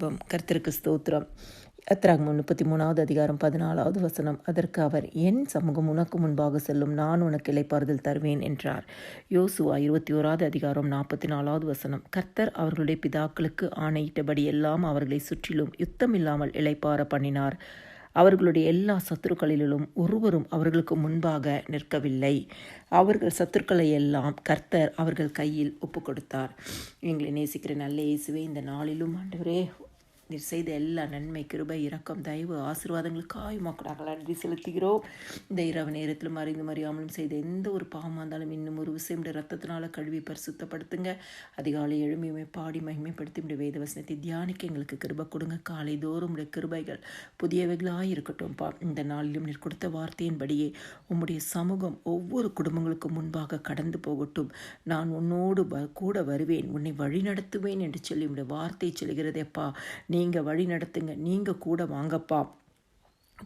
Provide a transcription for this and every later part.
ஜெபம் கர்த்தருக்கு ஸ்தோத்திரம். அத்திராகமம் முப்பத்தி மூணாவது அதிகாரம் பதினாலாவது வசனம். அதற்கு அவர் என் சமூகம் உனக்கு முன்பாக செல்லும். நான் உனக்கு இலைப்பாறுதல் தருவேன் என்றார். யோசுவா இருபத்தி ஓராவது அதிகாரம் நாற்பத்தி நாலாவது வசனம். கர்த்தர் அவர்களுடைய பிதாக்களுக்கு ஆணையிட்டபடி எல்லாம் அவர்களை சுற்றிலும் யுத்தமில்லாமல் இலைப்பாற பண்ணினார். அவர்களுடைய எல்லா சத்துருக்களிலும் ஒருவரும் அவர்களுக்கு முன்பாக நிற்கவில்லை. அவர்கள் சத்துருக்களை எல்லாம் கர்த்தர் அவர்கள் கையில் ஒப்பு கொடுத்தார் எங்களை நேசிக்கிற நல்ல இயேசுவே இந்த நாளிலும் ஆண்டவரே நீர் செய்த எல்லா நன்மை கிருபை இரக்கம் தயவு ஆசீர்வாதங்களுக்காய் உமக்கு நாங்கள் நன்றி செலுத்துகிறோம். இந்த இரவு நேரத்திலும் அறிந்து மறியாமலும் செய்த எந்த ஒரு பாவமாக இருந்தாலும் இன்னும் ஒரு விஷயம் ரத்தத்தினால கழுவி பரிசுத்தப்படுத்துங்க. அதிகாலை எழுமையுமே பாடி மகிமைப்படுத்தி உடைய வேத வசனத்தை தியானிக்க எங்களுக்கு கிருபை கொடுங்க. காலை தோறும் உடைய கிருபைகள் புதியவைகளாக இருக்கட்டும்ப்பா இந்த நாளிலும் நீர் கொடுத்த வார்த்தையின்படியே உம்முடைய சமூகம் ஒவ்வொரு குடும்பங்களுக்கும் முன்பாக கடந்து போகட்டும். நான் உன்னோடு வ கூட வருவேன் உன்னை வழி நடத்துவேன் என்று சொல்லி உடைய வார்த்தை சொல்கிறதேப்பா நீங்கள் வழி நடத்துங்க. நீங்கள் கூட வாங்கப்பா.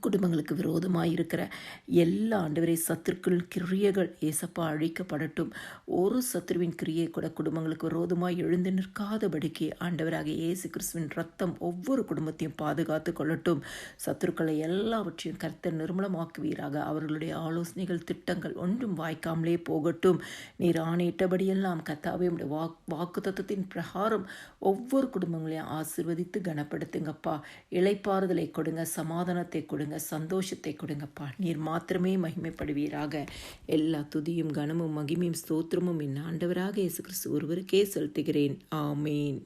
குடும்பங்களுக்கு விரோதமாக இருக்கிற எல்லா ஆண்டவரை சத்துருக்கள் கிரியைகள் ஏசப்பா அழிக்கப்படட்டும். ஒரு சத்துருவின் கிரியை கூட குடும்பங்களுக்கு விரோதமாக எழுந்து நிற்காதபடிக்கு ஆண்டவராக இயேசு கிறிஸ்துவின் ரத்தம் ஒவ்வொரு குடும்பத்தையும் பாதுகாத்து கொள்ளட்டும். சத்துருக்களை எல்லாவற்றையும் கருத்தை நிர்மலமாக்குவீராக. அவர்களுடைய ஆலோசனைகள் திட்டங்கள் ஒன்றும் வாய்க்காமலே போகட்டும். நீர் ஆணையிட்டபடியெல்லாம் கத்தாவே வாக் வாக்கு தத்துவத்தின் பிரகாரம் ஒவ்வொரு குடும்பங்களையும் ஆசிர்வதித்து கனப்படுத்துங்கப்பா. இளைப்பாறுதலை கொடுங்க சமாதானத்தை கொடுங்க. கொடுங்க சந்தோஷத்தை கொடுங்கப்பா. நீர் மாத்திரமே மகிமைப்படுவீராக. எல்லா துதியும் கனமும் மகிமையும் ஸ்தோத்திரமும் என் ஆண்டவராக இயேசு கிறிஸ்து ஒருவருக்கே செலுத்துகிறேன். ஆமேன்.